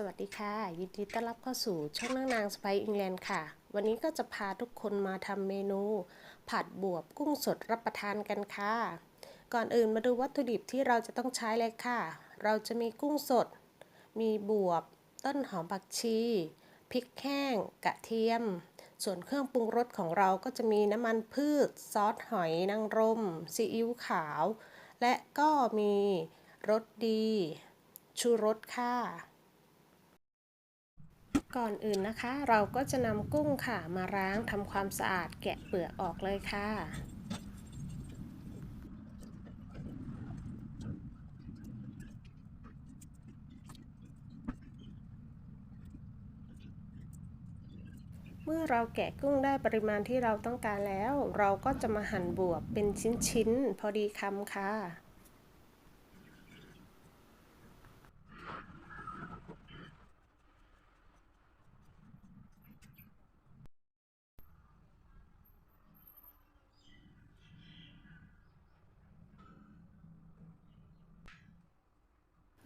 สวัสดีค่ะ ยินดีต้อนรับเข้าสู่ช่องนางนางสไปอิงแลนด์ค่ะ วันนี้ก็จะพาทุกคนมาทำเมนู ผัดบวบกุ้งสดรับประทานกันค่ะ ก่อนอื่นมาดูวัตถุดิบที่เราจะต้องใช้เลยค่ะ เราจะมีกุ้งสด มีบวบ ต้นหอมผักชีพริกแห้ง กระเทียม ส่วนเครื่องปรุงรสของเราก็จะมีน้ำมันพืช ซอสหอยนางรมซีอิ๊วขาว และก็มีรสดี ชูรสค่ะ ก่อนอื่นนะคะ เราก็จะนำกุ้งค่ะมาล้างทำความสะอาดแกะเปลือกออกเลยค่ะเมื่อเราแกะกุ้งได้ปริมาณที่เราต้องการแล้ว เราก็จะมาหั่นบวบเป็นชิ้นๆ พอดีคำค่ะ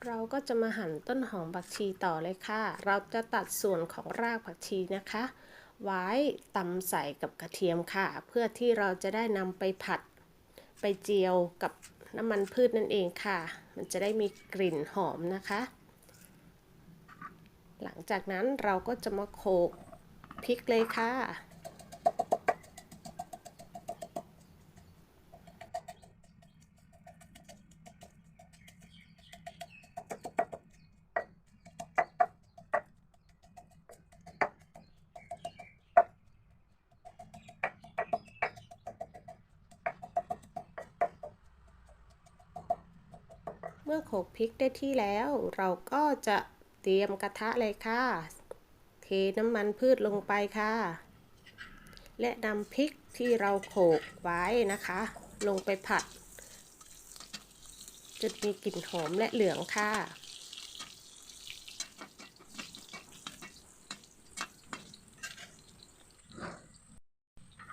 เราก็จะมาหั่นต้นหอมผักชีต่อเลยค่ะ เราจะตัดส่วนของรากผักชีนะคะ ไว้ตำใส่กับกระเทียมค่ะ เพื่อที่เราจะได้นำไปผัด ไปเจียวกับน้ำมันพืชนั่นเองค่ะ มันจะได้มีกลิ่นหอมนะคะ หลังจากนั้นเราก็จะมาโขลกพริกเลยค่ะ มื่อโขกพริกได้ที่แล้ว เราก็จะเตรียมกระทะเลยค่ะ เทน้ำมันพืชลงไปค่ะ และนำพริกที่เราโขกไว้นะคะ ลงไปผัดจนมีกลิ่นหอมและเหลืองค่ะ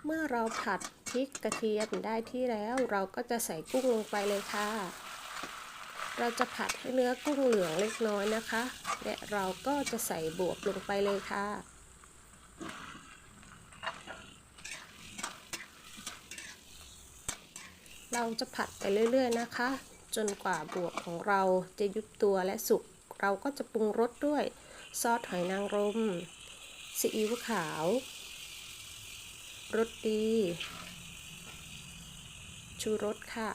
เมื่อเราผัดพริกกระเทียมได้ที่แล้ว เราก็จะใส่กุ้งลงไปเลยค่ะ เราจะผัดให้เนื้อกุ้งเหลืองเล็กน้อยนะคะ และเราก็จะใส่บวบลงไปเลยค่ะ เราจะผัดไปเรื่อยๆนะคะ จนกว่าบวบของเราจะยุบตัวและสุก เราก็จะปรุงรสด้วยซอสหอยนางรมซีอิ๊วขาวรสดี ชูรสค่ะ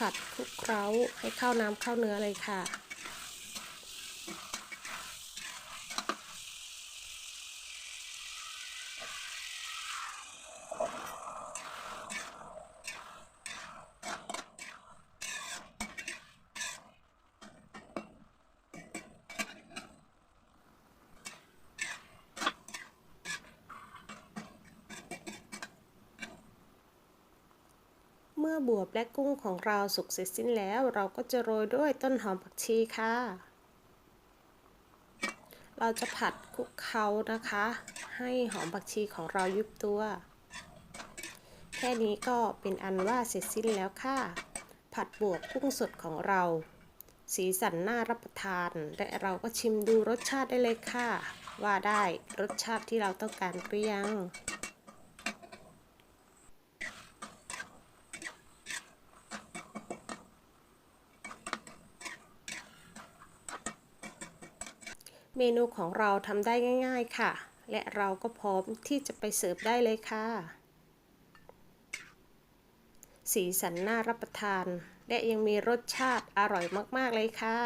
ผัดคลุกเคล้าให้เข้าน้ำเข้าเนื้อเลยค่ะ บวบและกุ้งของเราสุกเสร็จสิ้นแล้ว เราก็จะโรยด้วยต้นหอมผักชีค่ะ เราจะผัดคลุกเคล้านะคะ ให้หอมผักชีของเรายุบตัว แค่นี้ก็เป็นอันว่าเสร็จสิ้นแล้วค่ะ ผัดบวบกุ้งสดของเรา สีสันน่ารับประทานและเราก็ชิมดูรสชาติได้เลยค่ะ ว่าได้รสชาติที่เราต้องการหรือยัง เมนูของเราทำได้ง่ายๆค่ะ และเราก็พร้อมที่จะไปเสิร์ฟได้เลยค่ะ สีสันน่ารับประทาน และยังมีรสชาติอร่อยมากๆเลยค่ะ